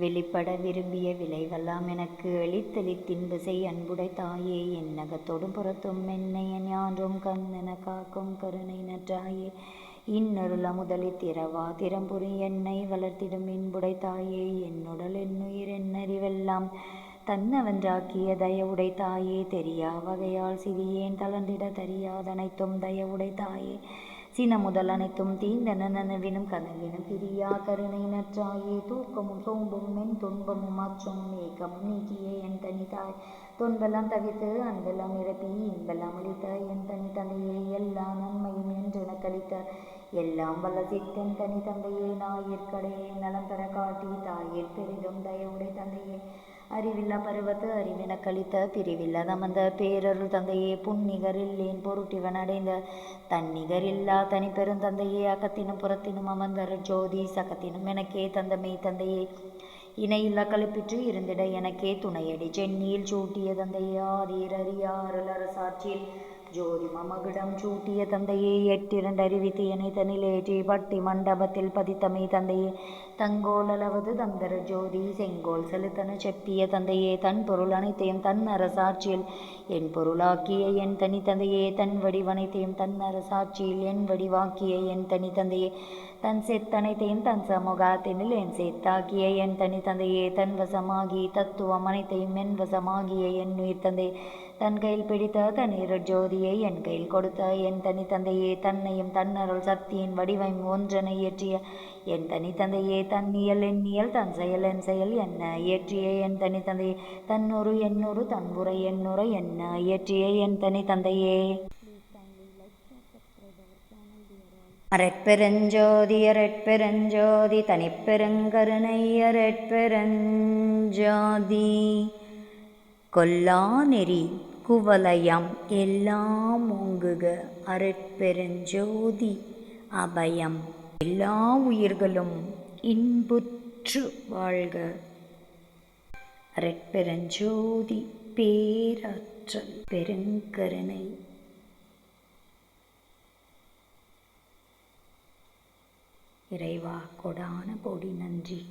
வெளிப்பட விரும்பிய விளைவெல்லாம் எனக்கு. எளித்தளித்தின்பு செய் அன்புடை தாயே என்னகத்தொடும் புறத்தும் என்னைய ஞான்றும் கண்ணென காக்கும் கருணை நற்றாயே. இன்னருள முதலி திறவா திறம்புரி என்னை வளர்த்திடும் இன்புடை தாயே என்னுடல் என்னுயிர் என்னறிவெல்லாம். தன்னவன்றாக்கிய தயவுடை தாயே தெரியா வகையால் சிறியேன் தளர்ந்திட தெரியாதனைத்தும் தயவுடை தாயே. சின முதல் அனைத்தும் தீந்த நனவினும் கனவினும் பிரியா கருணை நற்றாயே. தூக்கமும் சோம்பும் மென் துன்பமும் அச்சும் ஏக்கமும் நீக்கிய என் தனிதாய் துன்பெல்லாம் தவிர்த்து அன்பெல்லாம் நிரப்பி இன்பெல்லாம் அளித்த என் தனி தந்தையே. எல்லா நன்மையும் என்றென கழித்த எல்லாம் வல்ல சித்தன் தனி தந்தையே. நாயிற்கடையே நலம் பெற காட்டி தாயிற் பெரிதும் தயவுடை தந்தையே. அறிவில்லா பருவத்து அறிவின கழித்த பிரிவில்லா தமந்த பேரருள் தந்தையே புன்னிகரில்லேன் பொருட்டிவன் அடைந்த தன்னிகரில்லா தனி பெருந்தந்தையே அகத்தினும் புறத்தினும் அமர்ந்தரு ஜோதி சகத்தினும் எனக்கே தந்தமே தந்தையே. இணையில்லா கழிப்பிற்று இருந்திட எனக்கே துணையடி சென்னியில் சூட்டிய தந்தையே ஆதீர் அறியாறுல் அரசாட்சியில் ஜோதி மமகிடம் சூட்டிய தந்தையே எட்டிரண்டு அறிவித்து என்னை தனிலேற்றி பட்டி மண்டபத்தில் பதித்தமை தந்தையே தங்கோலளவது தந்தர ஜோதி செங்கோல் செலுத்தன செப்பிய தந்தையே தன் பொருள் அனைத்தையும் தன் அரசாட்சியில் என் பொருளாக்கிய என் தனித்தந்தையே தன் வடிவனைத்தையும் தன் அரசாட்சியில் என் வடிவாக்கிய என் தனித்தந்தையே தன் செத்தனைத்தையும் தன் சமூகத்தினில் என் செத்தாக்கிய என் தனித்தந்தையே தன் வசமாகி தத்துவம் அனைத்தையும் என் வசமாகிய என் உயிர் தந்தை தன் கையில் பிடித்த தன் இரு ஜோதி ஜோதியை என் கையில் கொடுத்த என் தனி தந்தையே தன்னையும் தன்னருள் சக்தியின் வடிவம் ஒன்றனை இயற்றிய. என் தனி தந்தையே தன்னியல் எண்ணியல் தன் செயல் என் செயல் என்ன? இயற்றிய என் தனி தந்தையே தன்னொரு எண்ணொரு தன்புரை எண்ணுரை என்ன? இயற்றிய என் தனி தந்தையே அரட்பெருஞ்சோதி அரட்பெருஞ்சோதி தனிப்பெருங்கருணை அரட்பெருஞ்சோதி கொல்லா நெறி. குவலயம் எல்லாம் ஓங்குக அருட்பெருஞ்சோதி அபயம். எல்லா உயிர்களும் இன்புற்று வாழ்க. அருட்பெருஞ்சோதி பேராற்றல் பெருங்கருணை. இறைவா கொடான கொடி நன்றி.